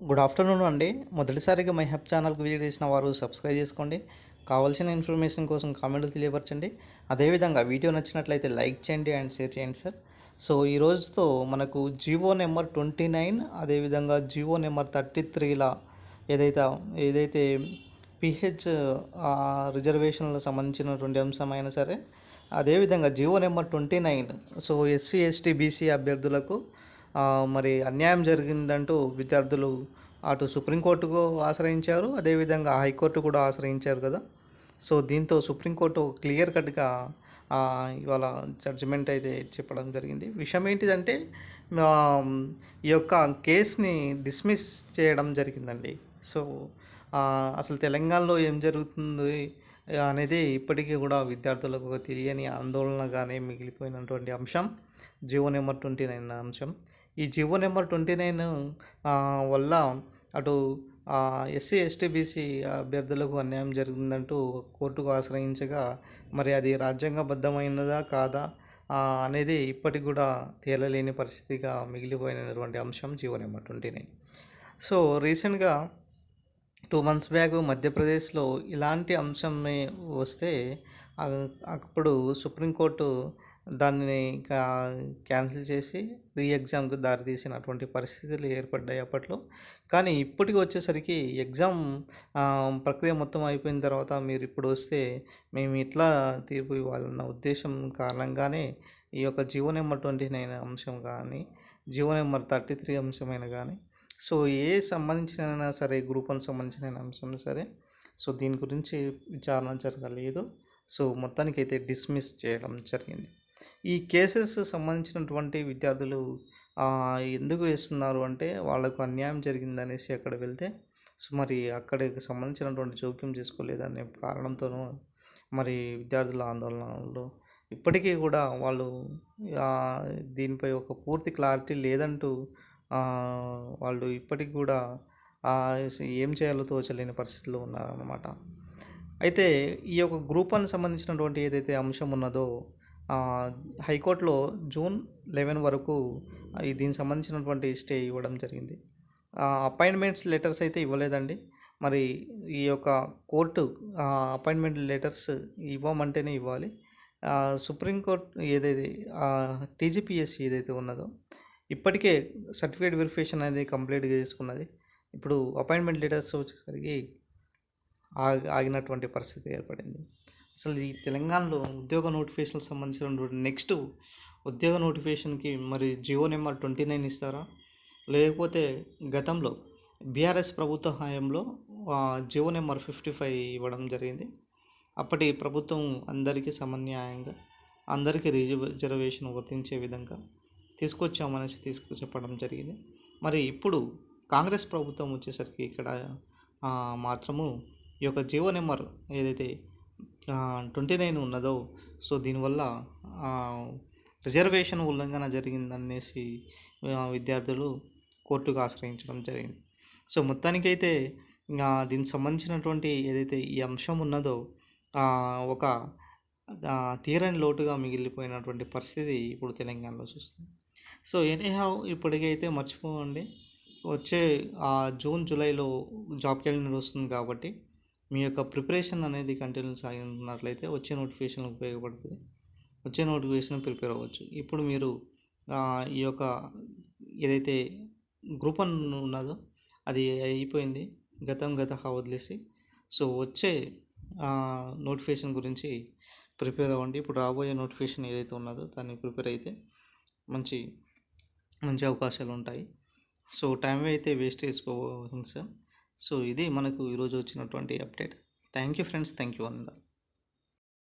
Good afternoon అండి. మొదటిసారిగా my హెప్ ఛానల్కి విజిట్ చేసిన వారు సబ్స్క్రైబ్ చేసుకోండి. కావాల్సిన ఇన్ఫర్మేషన్ కోసం కామెంట్లు తెలియపరచండి. అదేవిధంగా వీడియో నచ్చినట్లయితే లైక్ చేయండి అండ్ షేర్ చేయండి సార్. సో ఈ రోజుతో మనకు జివో నెంబర్ ట్వంటీ నైన్ అదేవిధంగా జివో నెంబర్ థర్టీ త్రీల ఏదైతే ఏదైతే పిహెచ్ రిజర్వేషన్లకు సంబంధించినటువంటి అంశం అయినా సరే అదేవిధంగా GO number twenty nine so SC ST BC అభ్యర్థులకు మరి అన్యాయం జరిగిందంటూ విద్యార్థులు అటు సుప్రీంకోర్టుకు ఆశ్రయించారు. అదేవిధంగా హైకోర్టు కూడా ఆశ్రయించారు కదా. సో దీంతో సుప్రీంకోర్టు క్లియర్ కట్గా ఇవాళ జడ్జిమెంట్ అయితే చెప్పడం జరిగింది. విషయం ఏంటిదంటే ఈ యొక్క కేస్ని డిస్మిస్ చేయడం జరిగిందండి. సో అసలు తెలంగాణలో ఏం జరుగుతుంది అనేది ఇప్పటికీ కూడా విద్యార్థులకు ఒక తెలియని ఆందోళనగానే మిగిలిపోయినటువంటి అంశం. జియో నెంబర్ ట్వంటీ నైన్ అంశం. ఈ జియో నెంబర్ ట్వంటీ నైన్ వల్ల అటు ఎస్సీ ఎస్టీ బీసీ అభ్యర్థులకు అన్యాయం జరిగిందంటూ కోర్టుకు ఆశ్రయించగా మరి అది రాజ్యాంగబద్ధమైనదా కాదా అనేది ఇప్పటికి కూడా తేలలేని పరిస్థితిగా మిగిలిపోయినటువంటి అంశం GO number twenty nine. So రీసెంట్గా టూ మంత్స్ బ్యాక్ మధ్యప్రదేశ్లో ఇలాంటి అంశం వస్తే అప్పుడు సుప్రీంకోర్టు దాన్ని క్యాన్సిల్ చేసి రీ ఎగ్జామ్కి దారితీసినటువంటి పరిస్థితులు ఏర్పడ్డాయి అప్పట్లో. కానీ ఇప్పటికి వచ్చేసరికి ఎగ్జామ్ ప్రక్రియ మొత్తం అయిపోయిన తర్వాత మీరు ఇప్పుడు వస్తే మేము ఇట్లా తీర్పు ఇవ్వాలన్న ఉద్దేశం కారణంగానే ఈ యొక్క జీవో నెంబర్ ట్వంటీ నైన్ అంశం కానీ జీవో నెంబర్ థర్టీ త్రీ అంశమైన కానీ సో ఏ సంబంధించిన సరే గ్రూప్ వన్ సంబంధించిన అంశం సరే సో దీని గురించి విచారణ జరగలేదు. సో మొత్తానికి అయితే డిస్మిస్ చేయడం జరిగింది. ఈ కేసెస్ సంబంధించినటువంటి విద్యార్థులు ఎందుకు వేస్తున్నారు అంటే వాళ్ళకు అన్యాయం జరిగిందనేసి అక్కడ వెళ్తే సో మరి అక్కడికి సంబంధించినటువంటి జోక్యం చేసుకోలేదనే కారణంతోనూ మరి విద్యార్థుల ఆందోళనలో ఇప్పటికీ కూడా వాళ్ళు దీనిపై ఒక పూర్తి క్లారిటీ లేదంటూ వాళ్ళు ఇప్పటికి కూడా ఏం చేయాలో తోచలేని పరిస్థితిలో ఉన్నారన్నమాట. అయితే ఈ యొక్క గ్రూప్ సంబంధించినటువంటి ఏదైతే అంశం ఉన్నదో హైకోర్టులో జూన్ లెవెన్ వరకు దీనికి సంబంధించినటువంటి స్టే ఇవ్వడం జరిగింది. అపాయింట్మెంట్స్ లెటర్స్ అయితే ఇవ్వలేదండి. మరి ఈ యొక్క కోర్టు అపాయింట్మెంట్ లెటర్స్ ఇవ్వమంటేనే ఇవ్వాలి. సుప్రీంకోర్టు ఏదైతే టీజీపీఎస్సీ ఏదైతే ఉన్నదో ఇప్పటికే సర్టిఫికేట్ వెరిఫికేషన్ అనేది కంప్లీట్గా చేసుకున్నది. ఇప్పుడు అపాయింట్మెంట్ లెటర్స్ వచ్చేసరికి ఆగినటువంటి పరిస్థితి ఏర్పడింది. అసలు ఈ తెలంగాణలో ఉద్యోగ నోటిఫికేషన్ సంబంధించినటువంటి నెక్స్ట్ ఉద్యోగ నోటిఫికేషన్కి మరి జియో నెంబర్ ట్వంటీ నైన్ ఇస్తారా? లేకపోతే గతంలో బీఆర్ఎస్ ప్రభుత్వ హయాంలో జియో నెంబర్ ఫిఫ్టీ ఫైవ్ ఇవ్వడం జరిగింది. అప్పటి ప్రభుత్వం అందరికీ సమన్యాయంగా అందరికీ రిజర్వేషన్ వర్తించే విధంగా తీసుకొచ్చామనేసి తీసుకు చెప్పడం జరిగింది. మరి ఇప్పుడు కాంగ్రెస్ ప్రభుత్వం వచ్చేసరికి ఇక్కడ మాత్రము ఈ యొక్క జియో నెంబర్ ఏదైతే ట్వంటీ నైన్ ఉన్నదో సో దీనివల్ల రిజర్వేషన్ ఉల్లంఘన జరిగిందనేసి విద్యార్థులు కోర్టుకు ఆశ్రయించడం జరిగింది. సో మొత్తానికైతే దీనికి సంబంధించినటువంటి ఏదైతే ఈ అంశం ఉన్నదో ఒక తీరని లోటుగా మిగిలిపోయినటువంటి పరిస్థితి ఇప్పుడు తెలంగాణలో చూస్తుంది సో ఎనీహౌ ఇప్పటికైతే మర్చిపోండి వచ్చే ఆ, జూన్ జూలైలో జాబ్ క్యాలెండర్ వస్తుంది కాబట్టి మీ యొక్క ప్రిపరేషన్ అనేది కంటిన్యూ సాగినట్లయితే వచ్చే నోటిఫికేషన్ ఉపయోగపడుతుంది వచ్చే నోటిఫికేషన్ ప్రిపేర్ అవ్వచ్చు. ఇప్పుడు మీరు ఈ యొక్క ఏదైతే గ్రూప్ వన్ ఉన్నదో అది అయిపోయింది. గతం గత వదిలేసి. సో వచ్చే నోటిఫికేషన్ గురించి ప్రిపేర్ అవ్వండి. ఇప్పుడు రాబోయే నోటిఫికేషన్ ఏదైతే ఉన్నదో దాన్ని ప్రిపేర్ అయితే మంచి మంచి అవకాశాలు ఉంటాయి. సో టైం అయితే వేస్ట్ చేసుకోవాలి సార్ సో ఇది మనకు ఈరోజు వచ్చినటువంటి update thank you friends thank you అన్నారు